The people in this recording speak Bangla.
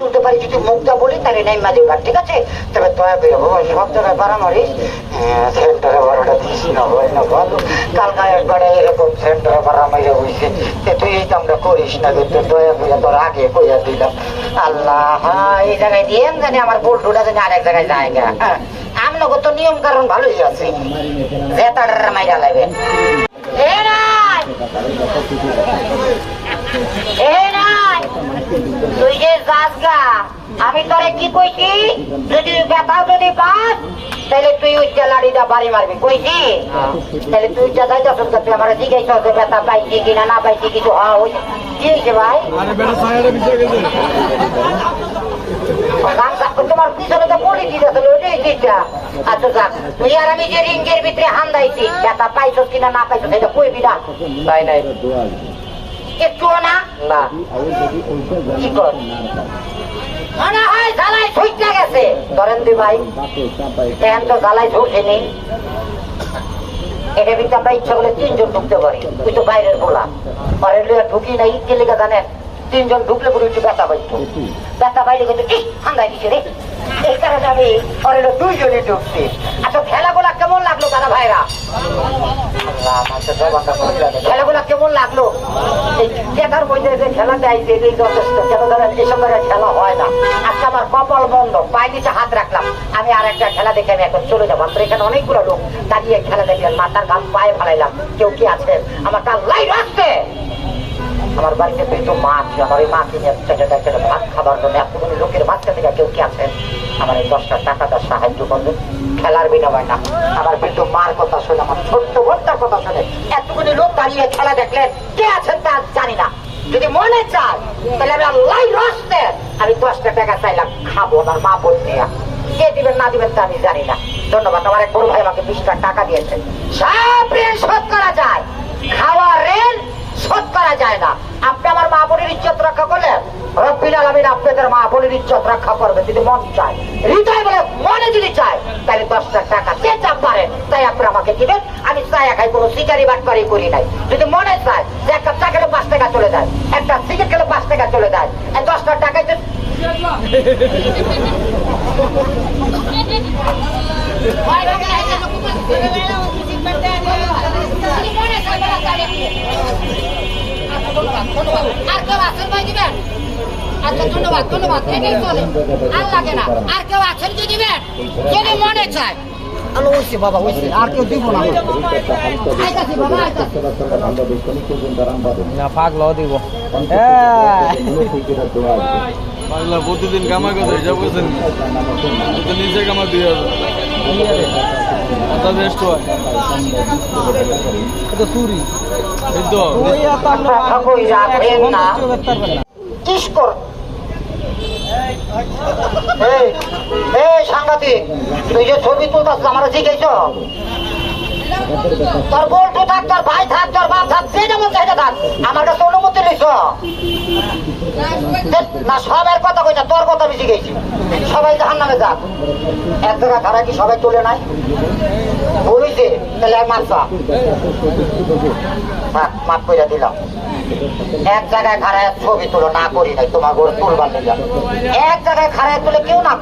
তুলতে পারি, যদি মুখটা বলি, তাহলে নেই মাঝে ঘাট ঠিক আছে? তবে দয়া করে বাবা সব জায়গায় বাড়ামারি সেন্টারে বারোটা দিস না হয় না ভালো কালকা একবারে এরকম সেন্টারে বাড়ামারি হয়েছে তে তুই এই কামটা করিস না, কিন্তু দয়া করে তোর আগে কইয়া দিলাম। আল্লাহ হ্যাঁ এই জায়গায় দিয়ে জানি আমার পোল্টুটা জানি আরেক জায়গায় জায়গা হ্যাঁ আমনগো তো নিয়ম কারণ ভালোই আছে। জেতাটার মাইরা লাগবে এ নাই এ নাই তুই যে যাস গা আমি তোরে কি কইছি যদি ব্যথাও যদি পাস তাহলে তুই ওই লাড়িটা বাড়ি মারবি কইছি? তাহলে তুই যা যাই যাস তুই আমার জিজ্ঞাসা যে ব্যথা পাইছি কিনা না পাইছি কিছু হওয়া হয়েছে কি হয়েছে ভাই? তোমার পিছনে তো পলি দিতেছিল ওইটাই দিচ্ছা আচ্ছা যাক তুই আর আমি যে রিঙ্গের ভিতরে হান্দাইছি ব্যথা পাইছস কিনা না পাইছস এটা কইবি না। তাই নাই। একটুও না? না। কি কর? মনে হয় জ্বালাই ছুটতে গেছে। ধরেন তুই ভাই এখন তো জ্বালাই ছুটেনি এটা কিন্তু আমরা ইচ্ছা করলে তিনজন ঢুকতে পারি। তুই তো বাইরের বলা ঘরের লোক ঢুকি জানেন? তিনজন ঢুকলে পরে একটু ব্যথা পাইতো। ব্যথা পাইলে কিন্তু এই হান্দাই দিছে রে। এই কারণে আমি ঘরের দুইজনে ঢুকছি। আচ্ছা খেলাগুলা কেমন লাগল দাদা ভাইরা। খেলাগুলা কেমন লাগল? দেখার মধ্যে যে খেলা দেয়ছে এই যথেষ্ট কেন ধরেন এসব খেলা হয় না। আজকে আমার কপাল বন্ধ, পায়ে নিচে হাত রাখলাম। আমি আর একটা খেলা দেখে আমি এখন চলে যাব। আপনার এখানে অনেকগুলো লোক দাঁড়িয়ে খেলা দেখলেন, মাথার গাম পায়ে ফালাইলাম। কেউ কি আছেন আমার কাল লাই রাখতে! আমার বাড়িতে পেতো মাছ আমার এই মাছ নিয়ে ভাত খাবার জন্য এতগুলো লোকের বাচ্চা থেকে কেউ কি আছেন আমার এই দশটা টাকাটা সাহায্য করবেন খেলার বিনিময় না। আমার কিন্তু মার কথা শুনে, আমার ছোট্ট বোনটার কথা শুনে এতগুলো লোক দাঁড়িয়ে খেলা দেখলেন। কে আছেন তা জানি না যদি মনে চায়, তাহলে আমি আল্লাহ রস্তে আমি দশটা টাকা চাইলাম, খাব আমার মা নিয়ে কে দিবেন, না দিবেন তা আমি জানি না। ধন্যবাদ, আমার এক বড় ভাই আমাকে বিশটা টাকা দিয়েছেন। সব ঋণ শোধ করা যায়। খাওয়া ঋণ শোধ করা যায় না। আপনি আমার মা বোনের ইজ্জত রক্ষা করলেন রব্বিল আলমিন আপনাদের মা বোনের ইজ্জত রক্ষা করবে যদি মন চায়। হৃদয় বলে মনে যদি চায়, তাহলে দশটা টাকা যে চাপ পারেন তাই আপনি আমাকে দিবেন। আমি চাই খাই, কোনো শিকারি বাটপারি করি নাই। যদি মনে চায় যে একটা পাঁচ টাকা চলে যায়। একটা সিগারেট খেলে পাঁচ টাকা চলে যায়। এই দশটা যদি আর কেউ আছেন ভাই দিবেন? আচ্ছা ধন্যবাদ ধন্যবাদ আর লাগে না। আর কেউ আছেন কি দিবেন? যদি মনে চায়। আলো হয়েছে বাবা হয়েছে। আর কেউ দিব না। আইতাছি বাবা আইতাছি না পাগল দিব। পাগলা প্রতিদিন কামাই কথা হিসাব করছেন তো নিচে কামাই দুই হাজার বেস্ট হয়। এটা চুরি। এই তো ওই এত আমরা কই রাখেন না। কিসকর এই এই সাংঘাতিক তুই যে ছবি তুলতাস আমার জিজ্ঞেস তোর থাক, তোর ভাই থাক, তোর বাপ থাক, যে যেমন থাক আমার কাছে অনুমতি নিছ। না, সবার কথা তোর কথা সবাই জাহান নামে যাক। এক জায়গা কি সবাই চলে নাই? বলিছে তাহলে মাফ করে দিলাম। এক জায়গায় খারায় ছবি তুলো, না করি নাই তোমার ঘর তুলবার লেগে। এক জায়গায় খারায় তুলে কেউ না